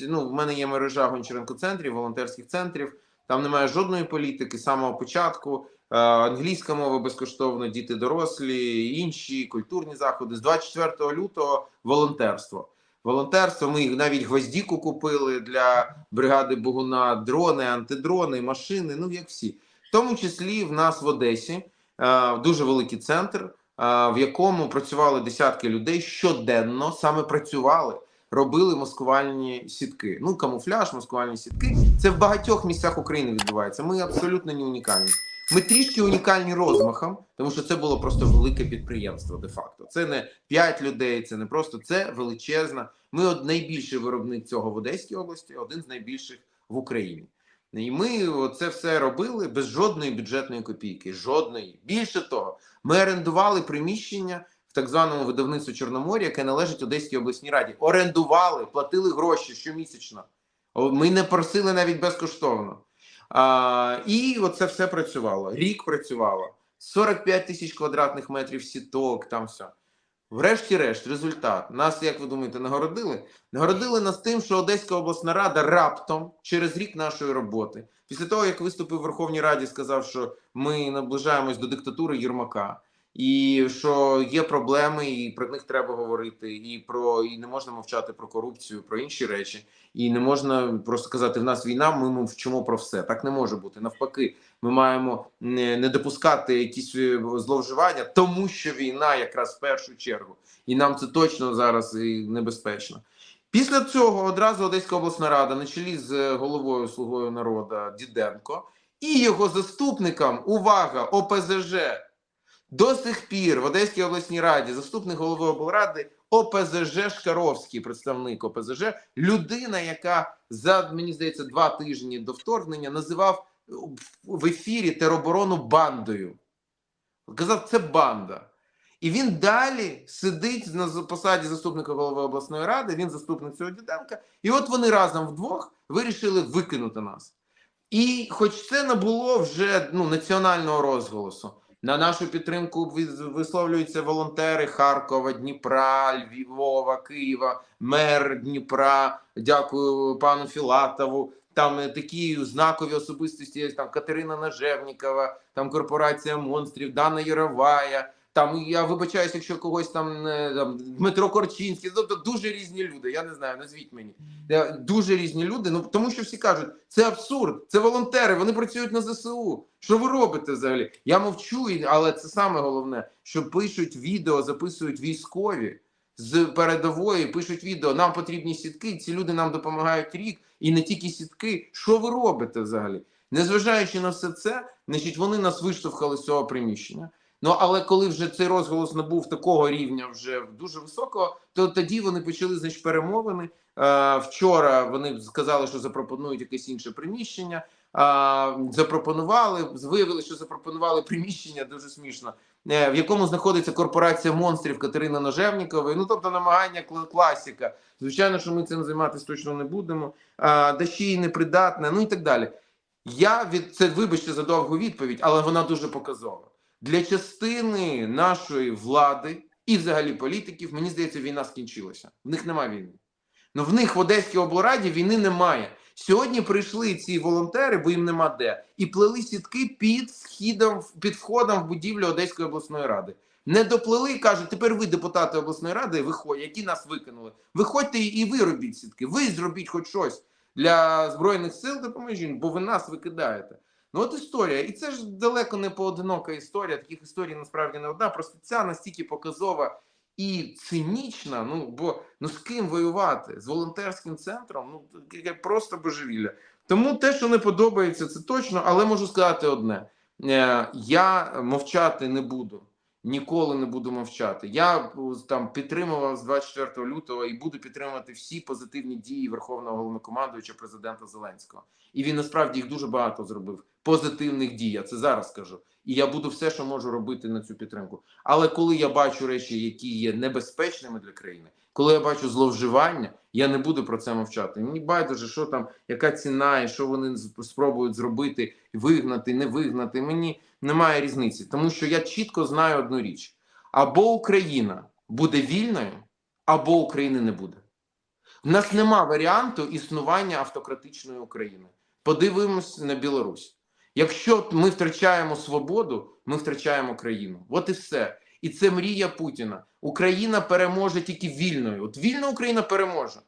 ну, в мене є мережа Гончаренко центрів, волонтерських центрів. Там немає жодної політики з самого початку. Е, Англійська мова безкоштовно, діти дорослі, інші культурні заходи. З 24 лютого волонтерство. Волонтерство. Ми навіть гвоздіку купили для бригади Богуна, дрони, антидрони, машини. Ну як всі, в тому числі в нас в Одесі е, дуже великий центр, е, в якому працювали десятки людей щоденно, саме працювали робили маскувальні сітки. Ну, камуфляж, маскувальні сітки. Це в багатьох місцях України відбувається. Ми абсолютно не унікальні. Ми трішки унікальні розмахом, тому що це було просто велике підприємство. Де-факто, це не 5 людей, це не просто це величезна. Ми от найбільший виробник цього в Одеській області, один з найбільших в Україні. І ми це все робили без жодної бюджетної копійки. Жодної. Більше того, ми орендували приміщення так званому видавництві Чорномор'я, яке належить Одеській обласній раді. Орендували, платили гроші щомісячно. Ми не просили навіть безкоштовно. А, і оце все працювало. Рік працювало. 45 тисяч квадратних метрів сіток, там все. Врешті-решт, результат. Нас, як ви думаєте, нагородили? Нагородили нас тим, що Одеська обласна рада раптом, через рік нашої роботи, після того, як виступив в Верховній Раді, сказав, що ми наближаємось до диктатури Єрмака, і що є проблеми, і про них треба говорити, і про і не можна мовчати про корупцію, про інші речі, і не можна просто казати, в нас війна, ми мовчимо про все. Так не може бути. Навпаки, ми маємо не, допускати якісь е, зловживання, тому що війна якраз в першу чергу, і нам це точно зараз і небезпечно. Після цього одразу Одеська обласна рада на чолі з головою слугою народу Діденко і його заступником, увага, ОПЗЖ. До сих пір в Одеській обласній раді заступник голови облради ОПЗЖ Шкаровський, представник ОПЗЖ, людина, яка за мені здається два тижні до вторгнення називав в ефірі тероборону бандою. Казав, це банда. І він далі сидить на посаді заступника голови обласної ради. Він заступник цього Діденка. І от вони разом вдвох вирішили викинути нас. І, хоч це не було вже ну, національного розголосу. На нашу підтримку висловлюються волонтери Харкова, Дніпра, Львова, Києва, мер Дніпра. Дякую пану Філатову. Там такі знакові особистості. як там Катерина Нажевнікова, там корпорація монстрів, Дана Яровая. Там я вибачаюся, якщо когось там, там Дмитро Корчинський, тобто дуже різні люди. Я не знаю, назвіть мені дуже різні люди. Ну тому що всі кажуть, це абсурд, це волонтери, вони працюють на ЗСУ. Що ви робите взагалі? Я мовчу, але це саме головне, що пишуть відео, записують військові з передової, пишуть відео. Нам потрібні сітки. Ці люди нам допомагають рік, і не тільки сітки. Що ви робите взагалі? Незважаючи на все це, значить вони нас виштовхали з цього приміщення. Ну але коли вже цей розголос набув такого рівня, вже дуже високого, то тоді вони почали значить, перемовини. Е, вчора вони сказали, що запропонують якесь інше приміщення. Е, запропонували, виявили, що запропонували приміщення дуже смішно, е, в якому знаходиться корпорація монстрів Катерина Ножевнікової. Ну тобто намагання класіка. Звичайно, що ми цим займатися точно не будемо. Е, да ще й непридатне, ну і так далі. Я від це вибачте за довгу відповідь, але вона дуже показова для частини нашої влади і, взагалі, політиків, мені здається, війна скінчилася. В них немає війни. Ну в них в Одеській облраді війни немає. Сьогодні прийшли ці волонтери, бо їм нема де, і плели сітки під східом, під входом в будівлю Одеської обласної ради. Не доплели, кажуть, тепер ви, депутати обласної ради, виходять, які нас викинули. Виходьте і ви робіть сітки. Ви зробіть хоч щось для збройних сил допоможіть, бо ви нас викидаєте. Ну от історія, і це ж далеко не поодинока історія. Таких історій насправді не одна. Просто ця настільки показова і цинічна. Ну бо ну з ким воювати з волонтерським центром? Ну просто божевілля. Тому те, що не подобається, це точно, але можу сказати одне: е, я мовчати не буду. Ніколи не буду мовчати. Я там підтримував з 24 лютого і буду підтримувати всі позитивні дії Верховного головнокомандуюча президента Зеленського. І він насправді їх дуже багато зробив. Позитивних дій. Я це зараз скажу. І я буду все, що можу робити на цю підтримку. Але коли я бачу речі, які є небезпечними для країни, коли я бачу зловживання, я не буду про це мовчати. Мені байдуже, що там, яка ціна, і що вони спробують зробити, вигнати, не вигнати. Мені немає різниці, тому що я чітко знаю одну річ: або Україна буде вільною, або України не буде. В нас нема варіанту існування автократичної України. Подивимось на Білорусь. Якщо ми втрачаємо свободу, ми втрачаємо країну. От і все. І це мрія Путіна. Україна переможе тільки вільною. От вільна Україна переможе.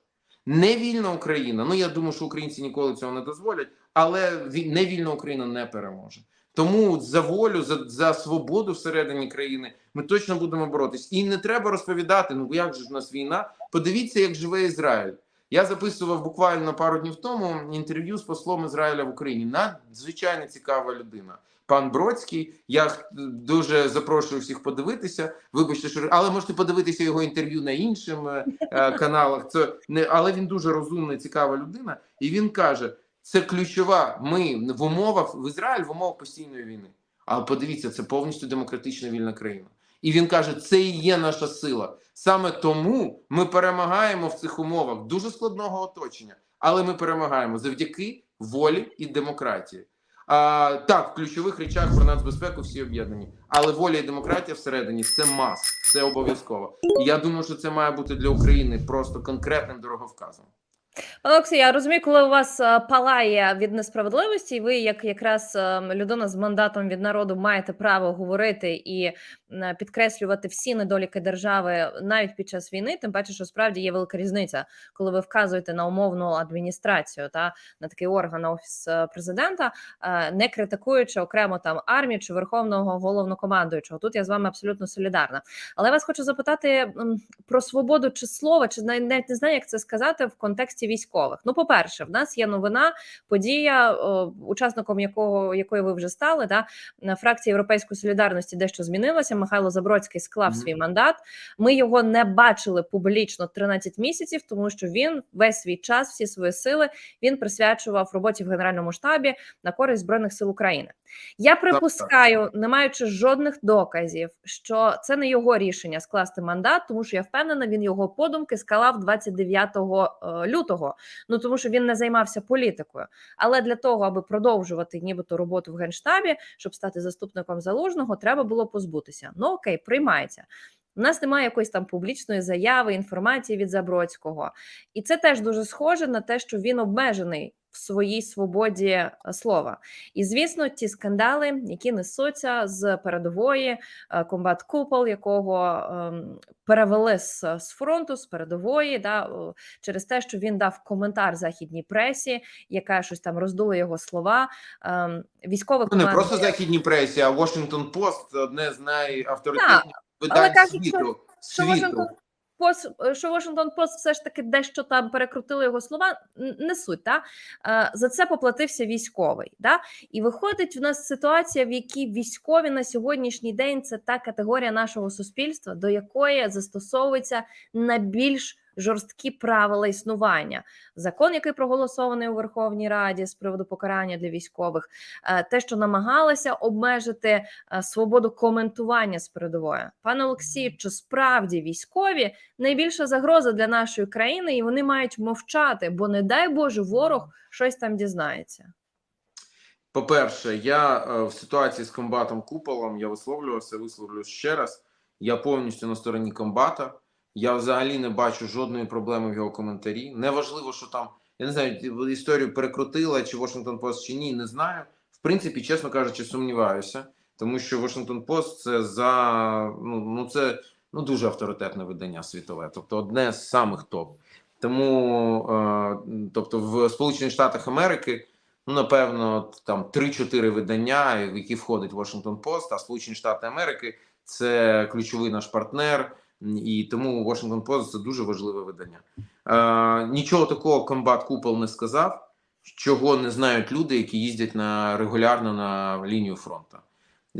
Невільна Україна. Ну я думаю, що українці ніколи цього не дозволять, але ві- невільна Україна не переможе. Тому за волю, за, за свободу всередині країни ми точно будемо боротись. І не треба розповідати. Ну як же в нас війна? Подивіться, як живе Ізраїль. Я записував буквально пару днів тому інтерв'ю з послом Ізраїля в Україні. Надзвичайно цікава людина. Пан Бродський. Я дуже запрошую всіх подивитися. Вибачте, що але можете подивитися його інтерв'ю на інших е, е, каналах. Це не але він дуже розумна, цікава людина, і він каже: це ключова. Ми в умовах в Ізраїль в умовах постійної війни. Але подивіться, це повністю демократична вільна країна. І він каже: це і є наша сила. Саме тому ми перемагаємо в цих умовах дуже складного оточення, але ми перемагаємо завдяки волі і демократії. А, так, в ключових речах про нацбезпеку всі об'єднані, але воля і демократія всередині це мас, це обов'язково. І я думаю, що це має бути для України просто конкретним дороговказом. Пане Олексій, я розумію, коли у вас е, палає від несправедливості, і ви, як якраз е, людина з мандатом від народу, маєте право говорити і підкреслювати всі недоліки держави навіть під час війни. Тим паче, що справді є велика різниця, коли ви вказуєте на умовну адміністрацію та на такий орган офіс е, президента, не критикуючи окремо там армію чи верховного головнокомандуючого. Тут я з вами абсолютно солідарна. Але я вас хочу запитати про свободу чи слова, чи навіть не знаю, як це сказати в контексті військових. Ну, по-перше, в нас є новина, подія, учасником якого якої ви вже стали. Да? на фракції Європейської солідарності дещо змінилося. Михайло Забродський склав Мгм. свій мандат. Ми його не бачили публічно 13 місяців, тому що він весь свій час, всі свої сили він присвячував роботі в генеральному штабі на користь збройних сил України. Я припускаю, не маючи жодних доказів, що це не його рішення скласти мандат, тому що я впевнена, він його подумки склав 29 е, лютого. Ну тому що він не займався політикою. Але для того, аби продовжувати нібито роботу в генштабі, щоб стати заступником залужного, треба було позбутися. Ну окей, приймається. У нас немає якоїсь там публічної заяви, інформації від Забродського, і це теж дуже схоже на те, що він обмежений в своїй свободі е, слова. І звісно, ті скандали, які несуться з передової, е, комбат Купол, якого ем, перевели з, фронту, з передової, да, через те, що він дав коментар західній пресі, яка щось там роздула його слова. Ем, військове Ну, не командування- просто західній пресі, а Washington Post одне з найавторитетніших але видань кажуть, світу. що світу. Washington Пост, що Вашингтон Пост все ж таки дещо там перекрутили його слова, не суть. Та? Е, За це поплатився військовий. Та? І виходить в нас ситуація, в якій військові на сьогоднішній день це та категорія нашого суспільства, до якої застосовується на більш жорсткі правила існування. Закон, який проголосований у Верховній Раді з приводу покарання для військових, е, те, що намагалися обмежити е, свободу коментування з передової. Пане Олексію, чи справді військові найбільша загроза для нашої країни, і вони мають мовчати, бо не дай Боже, ворог щось там дізнається. По-перше, я е, в ситуації з комбатом Куполом я висловлювався, висловлюсь ще раз. Я повністю на стороні комбата. Я взагалі не бачу жодної проблеми в його коментарі. Неважливо, що там я не знаю, історію перекрутила чи Washington Post чи ні, не знаю. В принципі, чесно кажучи, сумніваюся, тому що Washington Post це за ну, ну це ну дуже авторитетне видання світове, тобто одне з самих топ. Тому, е, тобто, в Сполучених Штатах Америки. Ну, напевно, там 3-4 видання, в які входить Washington Post, а Сполучені Штати Америки це ключовий наш партнер, і тому Washington Post це дуже важливе видання. Е, нічого такого комбат Купол не сказав, чого не знають люди, які їздять на регулярно на лінію фронту.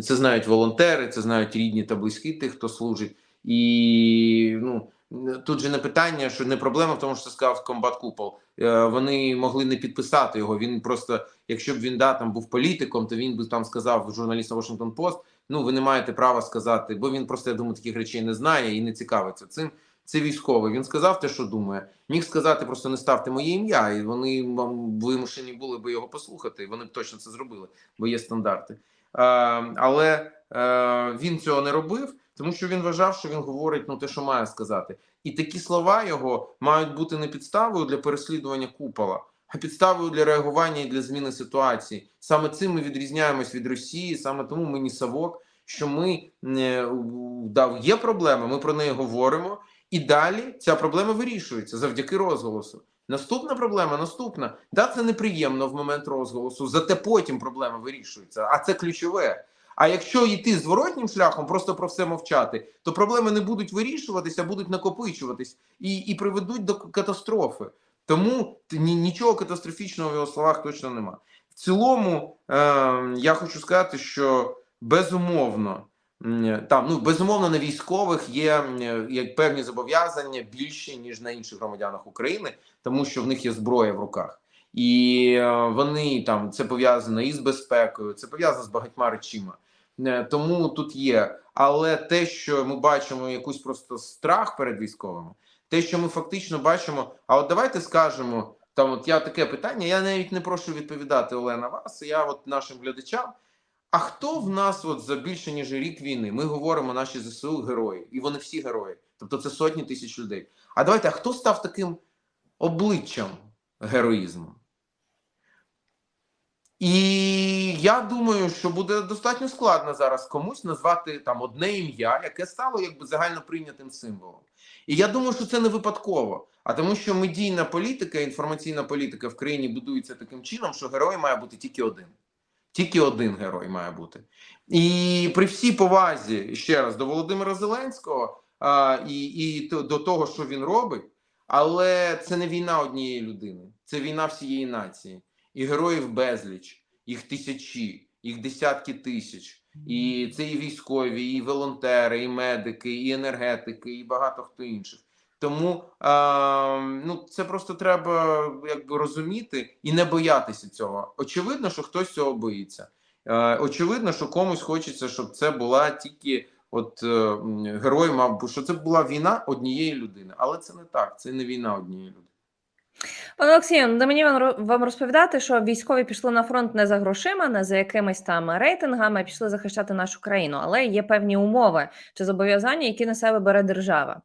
Це знають волонтери, це знають рідні та близькі тих, хто служить. І ну тут же не питання, що не проблема в тому, що сказав комбат Купол. Е, Вони могли не підписати його. Він просто, якщо б він да там був політиком, то він би там сказав журналістам Washington Post, Ну, ви не маєте права сказати, бо він просто я думаю, таких речей не знає і не цікавиться цим. Це військовий. Він сказав те, що думає. Міг сказати, просто не ставте моє ім'я, і вони м, вимушені були би його послухати. Вони б точно це зробили, бо є стандарти. Е, але е, він цього не робив, тому що він вважав, що він говорить ну те, що має сказати. І такі слова його мають бути не підставою для переслідування купола, а підставою для реагування і для зміни ситуації. Саме цим ми відрізняємось від Росії, саме тому ми не совок, що ми е, да, є проблема, ми про неї говоримо, і далі ця проблема вирішується завдяки розголосу. Наступна проблема наступна. Да, це неприємно в момент розголосу, зате потім проблема вирішується. А це ключове. А якщо йти зворотнім шляхом, просто про все мовчати, то проблеми не будуть вирішуватися, будуть накопичуватись і, і приведуть до катастрофи. Тому ні, нічого катастрофічного в його словах точно нема. В цілому, е, я хочу сказати, що безумовно, там ну безумовно на військових є як певні зобов'язання більші ніж на інших громадянах України, тому що в них є зброя в руках. І е, вони там це пов'язано із безпекою, це пов'язано з багатьма речима. Е, Тому тут є. Але те, що ми бачимо якусь просто страх перед військовими, те, що ми фактично бачимо. А от давайте скажемо, там от я таке питання, я навіть не прошу відповідати Олена вас. Я от нашим глядачам. А хто в нас от за більше ніж рік війни? Ми говоримо наші ЗСУ герої, і вони всі герої. Тобто це сотні тисяч людей. А давайте, а хто став таким обличчям героїзму? І я думаю, що буде достатньо складно зараз комусь назвати там одне ім'я, яке стало якби загально прийнятим символом. І я думаю, що це не випадково, а тому, що медійна політика, інформаційна політика в країні будується таким чином, що герой має бути тільки один. Тільки один герой має бути. І при всій повазі ще раз до Володимира Зеленського а, і, і до того, що він робить, але це не війна однієї людини, це війна всієї нації. І героїв безліч, їх тисячі, їх десятки тисяч. І це і військові, і волонтери, і медики, і енергетики, і багато хто інших. Тому а, ну, це просто треба якби розуміти і не боятися цього. Очевидно, що хтось цього боїться. Е, очевидно, що комусь хочеться, щоб це була тільки от е, герой, мав що це була війна однієї людини, але це не так. Це не війна однієї людини. Пане Олексію, не мені вам розповідати, що військові пішли на фронт не за грошима, не за якимись там рейтингами, а пішли захищати нашу країну. Але є певні умови чи зобов'язання, які на себе бере держава.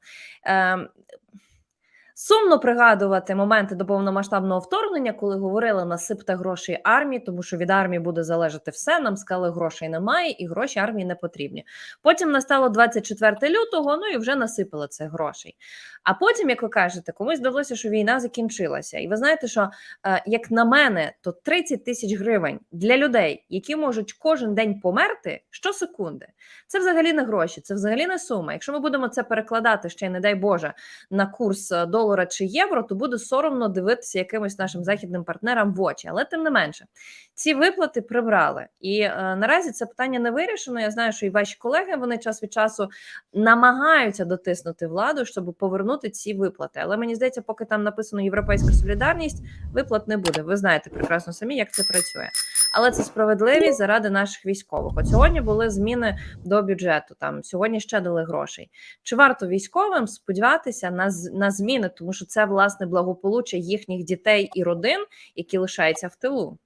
Сумно пригадувати моменти до повномасштабного вторгнення, коли говорили насипте грошей армії, тому що від армії буде залежати все. Нам сказали, грошей немає, і гроші армії не потрібні. Потім настало 24 лютого, ну і вже насипали цих грошей. А потім, як ви кажете, комусь здалося, що війна закінчилася. І ви знаєте, що е, як на мене, то 30 тисяч гривень для людей, які можуть кожен день померти щосекунди. Це взагалі не гроші, це взагалі не сума. Якщо ми будемо це перекладати ще, й, не дай Боже, на курс е, долара чи євро, то буде соромно дивитися якимось нашим західним партнерам в очі. Але тим не менше, ці виплати прибрали. І е, наразі це питання не вирішено. Я знаю, що і ваші колеги вони час від часу намагаються дотиснути владу, щоб повернути ці виплати. Але мені здається, поки там написано Європейська солідарність, виплат не буде. Ви знаєте прекрасно самі, як це працює. Але це справедливість заради наших військових. От сьогодні були зміни до бюджету. Там сьогодні ще дали грошей. Чи варто військовим сподіватися на, на зміни, тому що це власне благополуччя їхніх дітей і родин, які лишаються в тилу?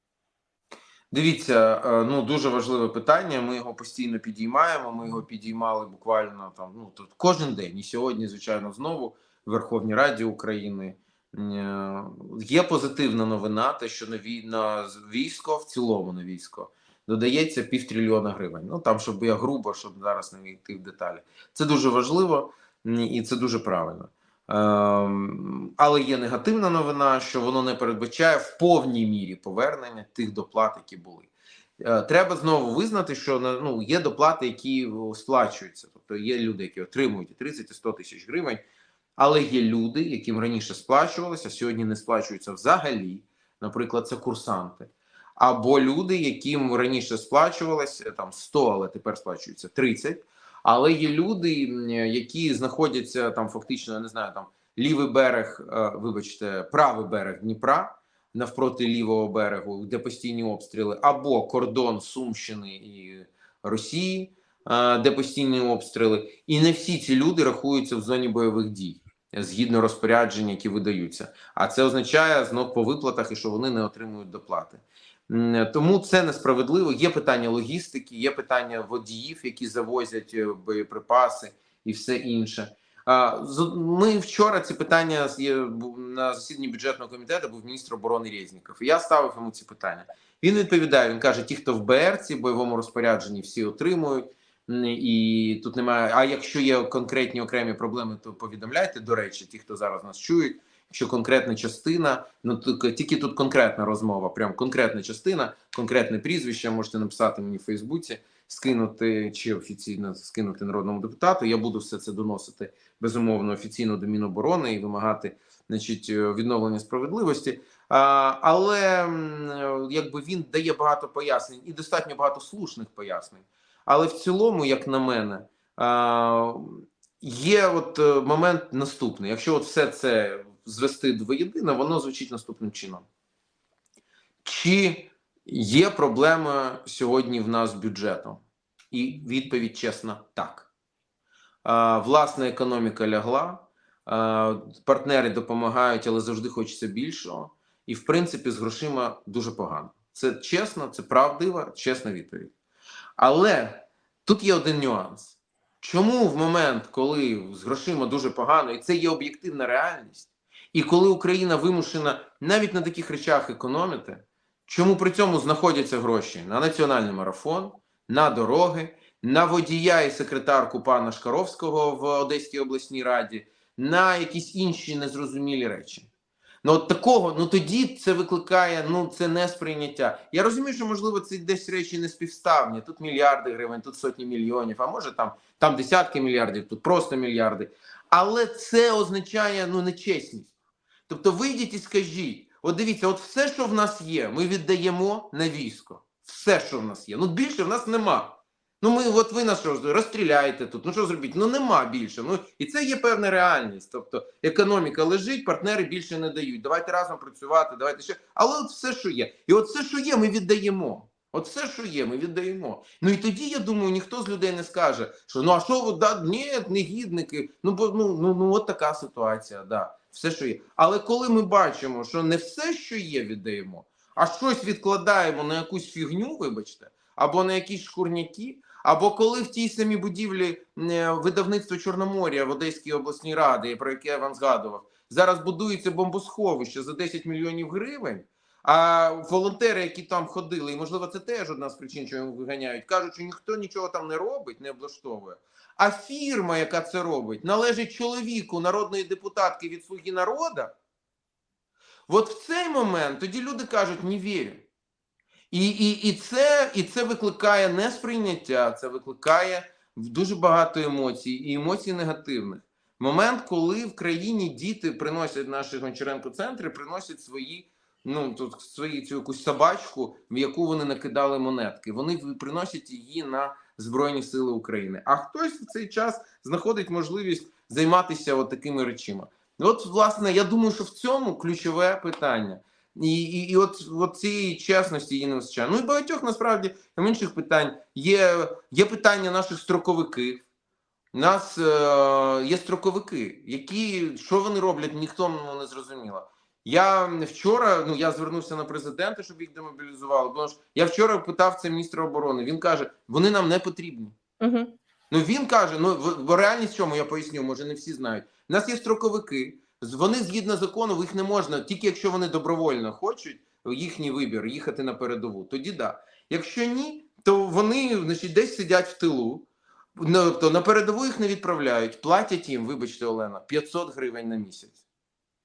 Дивіться, е, ну дуже важливе питання. Ми його постійно підіймаємо. Ми його підіймали буквально там ну тут кожен день. І сьогодні, звичайно, знову в Верховній Раді України. Е, Є позитивна новина, те, що на вій- на з- військо в цілому на військо додається півтрильйона гривень. Ну там, щоб я грубо, щоб зараз не йти в деталі. Це дуже важливо і це дуже правильно. Ем, але є негативна новина, що воно не передбачає в повній мірі повернення тих доплат, які були. Е, Треба знову визнати, що ну, є доплати, які сплачуються. Тобто є люди, які отримують і 30 і 100 тисяч гривень, але є люди, яким раніше сплачувалися, сьогодні не сплачуються взагалі. Наприклад, це курсанти. Або люди, яким раніше сплачувалося там 100, але тепер сплачується 30. Але є люди, які знаходяться там фактично, не знаю, там лівий берег, е, вибачте, правий берег Дніпра навпроти лівого берегу, де постійні обстріли, або кордон Сумщини і Росії, е, де постійні обстріли, і не всі ці люди рахуються в зоні бойових дій згідно розпоряджень, які видаються. А це означає знов по виплатах і що вони не отримують доплати. Тому це несправедливо. Є питання логістики, є питання водіїв, які завозять е, боєприпаси і все інше. Ми вчора ці питання на засіданні бюджетного комітету був міністр оборони Резніков. Я ставив йому ці питання. Він відповідає: він каже: ті, хто в БРці, бойовому розпорядженні, всі отримують. І тут немає. А якщо є конкретні окремі проблеми, то повідомляйте. До речі, ті, хто зараз нас чують. Якщо конкретна частина, ну тільки тут конкретна розмова, прям конкретна частина, конкретне прізвище. Можете написати мені в Фейсбуці, скинути чи офіційно скинути народному депутату. Я буду все це доносити безумовно офіційно до Міноборони і вимагати значить, відновлення справедливості. А, але якби він дає багато пояснень і достатньо багато слушних пояснень. Але в цілому, як на мене, є от е, момент наступний. Якщо от все це звести воєдино, воно звучить наступним чином. Чи є проблема сьогодні в нас з бюджетом? І відповідь чесна: так. Власна економіка лягла, партнери допомагають, але завжди хочеться більшого. І, в принципі, з грошима дуже погано. Це чесно, це правдива, чесна відповідь. Але тут є один нюанс. Чому в момент, коли з грошима дуже погано, і це є об'єктивна реальність, і коли Україна вимушена навіть на таких речах економити, чому при цьому знаходяться гроші на національний марафон, на дороги, на водія і секретарку пана Шкаровського в Одеській обласній раді, на якісь інші незрозумілі речі? Ну от такого, ну тоді це викликає ну це не сприйняття. Я розумію, що можливо це десь речі не співставні. Тут мільярди гривень, тут сотні мільйонів, а може там там десятки мільярдів, тут просто мільярди. Але це означає ну нечесність. Тобто вийдіть і скажіть: от дивіться, от все, що в нас є, ми віддаємо на військо. Все, що в нас є. Ну більше в нас нема. Ну ми, от ви нас що розстріляєте тут. Ну що зробіть? Ну нема більше. Ну і це є певна реальність. Тобто економіка лежить, партнери більше не дають. Давайте разом працювати, давайте ще. Але от все, що є, і от все, що є, ми віддаємо. От все, що є, ми віддаємо. Ну і тоді я думаю, ніхто з людей не скаже, що ну а що ви да ні, негідники. Ну бо ну ну ну от така ситуація. Да, все, що є. Але коли ми бачимо, що не все, що є, віддаємо, а щось відкладаємо на якусь фігню, вибачте, або на якісь шкурняки. Або коли в тій самій будівлі е, видавництво Чорномор'я в Одеській обласній раді, про яке я вам згадував, зараз будується бомбосховище за 10 мільйонів гривень. А волонтери, які там ходили, і можливо, це теж одна з причин, їх виганяють, кажуть, що ніхто нічого там не робить, не облаштовує. А фірма, яка це робить, належить чоловіку народної депутатки від слуги народа. От в цей момент тоді люди кажуть, не вірю. І, і, і, це, і це викликає несприйняття, це викликає дуже багато емоцій, і емоцій негативних. Момент, коли в країні діти приносять наші Гончаренко центри, приносять свої, ну тут свої цю якусь собачку, в яку вони накидали монетки. Вони приносять її на Збройні Сили України. А хтось в цей час знаходить можливість займатися от такими речима. От, власне, я думаю, що в цьому ключове питання. І, і, і от, от цієї чесності її не вистачає. Ну і багатьох насправді там інших питань є, є питання наших строковиків. У нас е, є строковики, які що вони роблять, ніхто ну, не зрозуміло. Я вчора ну я звернувся на президента, щоб їх демобілізували. Бо ж я вчора питав це міністра оборони. Він каже, вони нам не потрібні. Угу. Ну він каже: ну в- бо реальність чому я поясню, може не всі знають. У нас є строковики. Вони згідно закону, їх не можна, тільки якщо вони добровольно хочуть їхній вибір їхати на передову. Тоді да. Якщо ні, то вони значить десь сидять в тилу. Ну, то на передову їх не відправляють, платять їм, вибачте, Олена, 500 гривень на місяць.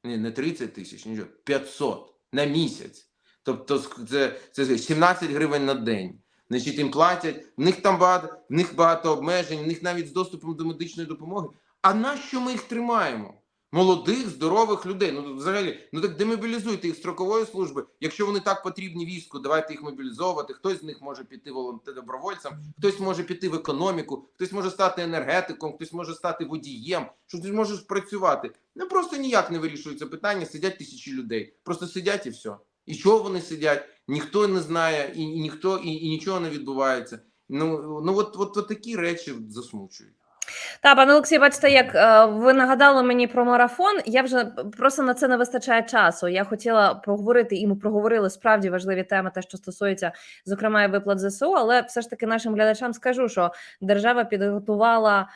Ні, не 30 тисяч, нічого, 500 на місяць. Тобто це, це 17 гривень на день. Значить, їм платять, в них там багато, в них багато обмежень, в них навіть з доступом до медичної допомоги. А нащо ми їх тримаємо? Молодих, здорових людей. Ну взагалі, ну так демобілізуйте їх строкової служби. Якщо вони так потрібні війську, давайте їх мобілізовувати. Хтось з них може піти добровольцем, хтось може піти в економіку, хтось може стати енергетиком, хтось може стати водієм, що ти можеш працювати. Ну просто ніяк не вирішується питання. Сидять тисячі людей. Просто сидять і все. І чого вони сидять? Ніхто не знає, і ніхто і, і нічого не відбувається. Ну ну от, от, от такі речі засмучують. Та пане Олексій, бачите, як е, ви нагадали мені про марафон. Я вже просто на це не вистачає часу. Я хотіла поговорити, і ми проговорили справді важливі теми, те, що стосується зокрема виплат ЗСУ. Але все ж таки нашим глядачам скажу, що держава підготувала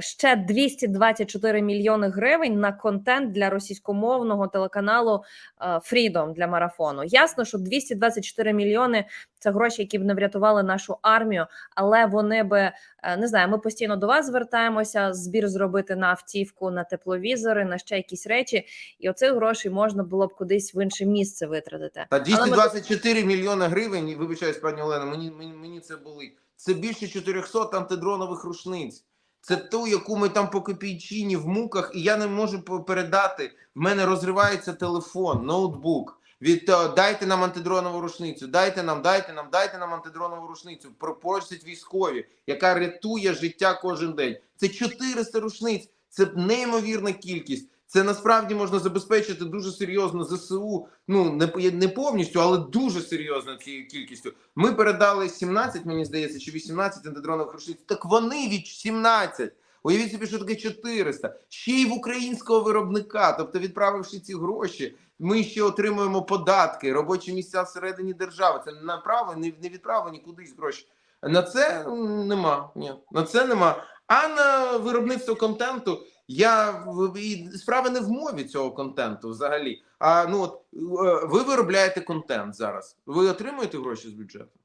ще 224 мільйони гривень на контент для російськомовного телеканалу е, Freedom для марафону. Ясно, що 224 мільйони це гроші, які б не врятували нашу армію, але вони би е, не знаю. Ми постійно до вас звертаємося. Збір зробити на автівку, на тепловізори, на ще якісь речі, і оцих грошей можна було б кудись в інше місце витратити. Та Але ми 224 мільйони гривень, вибачаюсь, пані Олена, мені, мені, мені це болить. Це більше 400 антидронових рушниць. Це ту, яку ми там по копійчині в муках, і я не можу передати. В мене розривається телефон, ноутбук. Від е, дайте нам антидронову рушницю, дайте нам, дайте нам, дайте нам антидронову рушницю. Просять військові, яка рятує життя кожен день. Це 400 рушниць, це неймовірна кількість. Це насправді можна забезпечити дуже серйозно ЗСУ. Ну не не повністю, але дуже серйозно цією кількістю. Ми передали 17, мені здається, чи 18 антидронових рушниць. Так вони від 17. Уявіть собі, що таке 400. Ще й в українського виробника. Тобто, відправивши ці гроші, ми ще отримуємо податки, робочі місця всередині держави. Це не направлені, не відправлені кудись гроші. На це нема. Ні, на це нема. А на виробництво контенту я і справа не в мові цього контенту взагалі. А ну от е, ви виробляєте контент зараз. Ви отримуєте гроші з бюджету?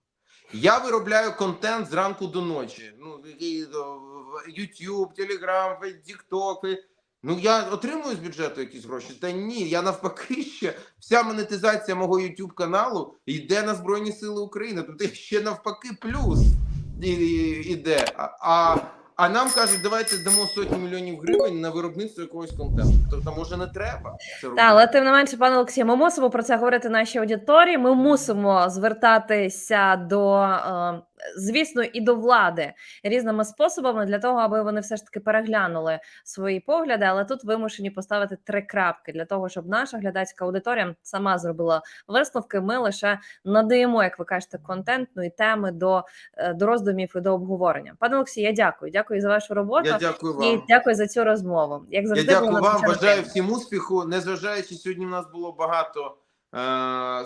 Я виробляю контент зранку до ночі. Ну YouTube, Telegram, TikTok. Ну я отримую з бюджету якісь гроші. Та ні, я навпаки ще вся монетизація мого YouTube каналу йде на Збройні Сили України. Тобто ще навпаки плюс іде. А, а, нам кажуть, давайте дамо сотні мільйонів гривень на виробництво якогось контенту. Тобто, може, не треба це робити. Так, але тим не менше, пане Олексію, ми мусимо про це говорити нашій аудиторії. Ми мусимо звертатися до, е, звісно, і до влади різними способами для того, аби вони все ж таки переглянули свої погляди. Але тут вимушені поставити три крапки для того, щоб наша глядацька аудиторія сама зробила висновки. Ми лише надаємо, як ви кажете, контентної теми до, е, до роздумів і до обговорення. Пане Олексій, я дякую. Дякую за вашу роботу Я дякую і дякую за цю розмову. Як Я дякую вам. Бажаю всім успіху. Незважаючи, сьогодні в нас було багато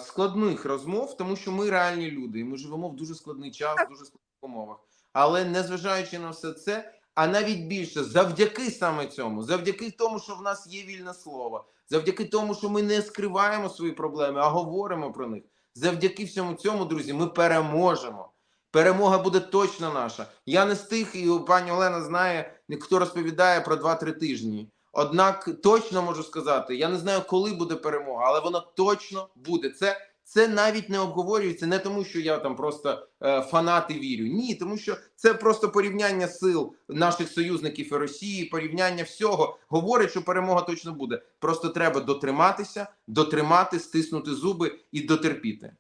складних розмов, тому що ми реальні люди, і ми живемо в дуже складний час, в дуже складних умовах. Але незважаючи на все це, а навіть більше, завдяки саме цьому, завдяки тому, що в нас є вільне слово, завдяки тому, що ми не скриваємо свої проблеми, а говоримо про них. Завдяки всьому цьому, друзі, ми переможемо. Перемога буде точно наша. Я не з тих, і пані Олена знає, хто розповідає про 2-3 тижні. Однак точно можу сказати, я не знаю, коли буде перемога, але вона точно буде. Це, це навіть не обговорюється, не тому, що я там просто е, фанат вірю. Ні, тому що це просто порівняння сил наших союзників і Росії, порівняння всього говорить, що перемога точно буде. Просто треба дотриматися, дотримати, стиснути зуби і дотерпіти.